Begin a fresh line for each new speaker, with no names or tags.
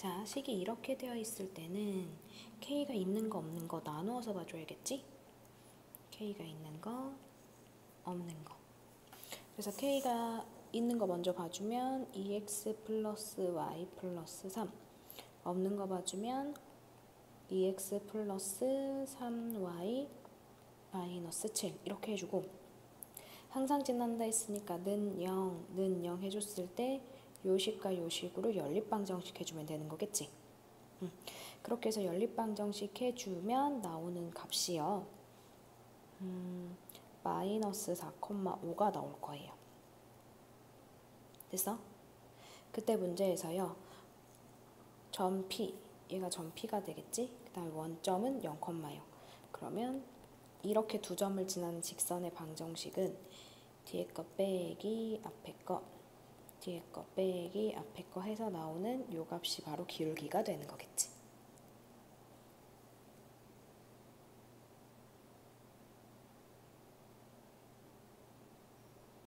자, 식이 이렇게 되어 있을 때는 K가 있는 거 없는 거 나누어서 봐줘야겠지? K가 있는 거, 없는 거. 그래서 K가 있는 거 먼저 봐주면 2x 플러스 y 플러스 3 없는 거 봐주면 2x 플러스 3y 마이너스 7 이렇게 해주고 항상 지난다 했으니까 는 0, 는 0 해줬을 때 요식과 요식으로 연립방정식 해주면 되는 거겠지. 음, 그렇게 해서 연립방정식 해주면 나오는 값이요. 음, 마이너스 4,5가 나올 거예요. 됐어? 그때 문제에서요. 점 P, 얘가 점 P가 되겠지? 그 다음에 원점은 0,0. 그러면 이렇게 두 점을 지나는 직선의 방정식은 뒤에 거 빼기 앞에 거 뒤에 거 빼기 앞에 거 해서 나오는 요 값이 바로 기울기가 되는 거겠지.